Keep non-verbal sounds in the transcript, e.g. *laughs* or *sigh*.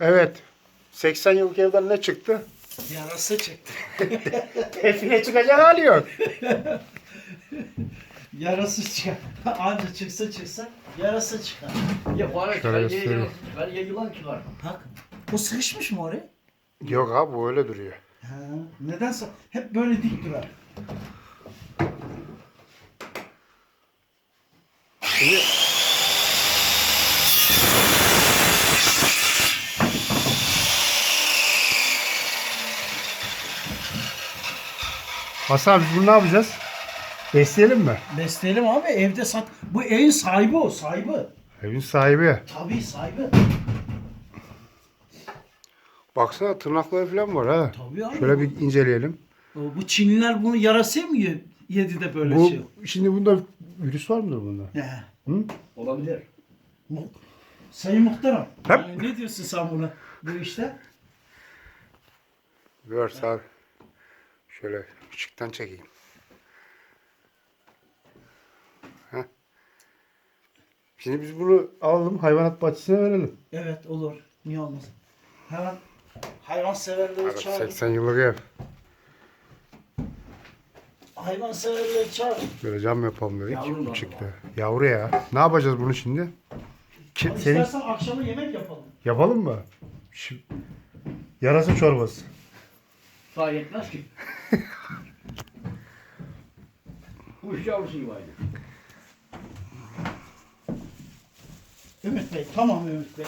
Evet. 80 yıllık evden ne çıktı? Yarası çıktı. *laughs* Tepine çıkacak hali yok. *laughs* Yarası çıkar. *laughs* Anca çıksa çıksa yarası çıkar. Ya bana Şöyle ben göstereyim. yılan, ben yılan çıkar. Bak. Bu sıkışmış mı oraya? Yok abi bu öyle duruyor. Ha, nedense hep böyle dik durar. Hasan biz bunu ne yapacağız? Besleyelim mi? Besleyelim abi evde sat. Bu evin sahibi o sahibi. Evin sahibi. Tabii sahibi. Baksana tırnakları falan var ha. Tabii abi. Şöyle bir inceleyelim. Bu Çinliler bunu yarasaya mı ye- yedi de böyle Bu şey? şimdi bunda virüs var mıdır bunda? He. Hı? Olabilir. Mu- Sayın Muhtarım. Hep. yani ne diyorsun sen buna bu işte? Gör sağ. Şöyle küçükten çekeyim. Heh. Şimdi biz bunu alalım hayvanat bahçesine verelim. Evet olur. Niye olmaz? Hemen hayvan severleri Evet, çağır. 80 yıllık ev. Hayvan severleri çağır. Böyle cam yapalım dedik. Yavru çıktı. Yavru ya. Ne yapacağız bunu şimdi? Ki, Abi senin İstersen akşama yemek yapalım. yapalım mı? Şu, yarasa çorbası. Sağ yetmez ki. Kuş yavrusu gibi aynı. Ümit Bey tamam Ümit Bey.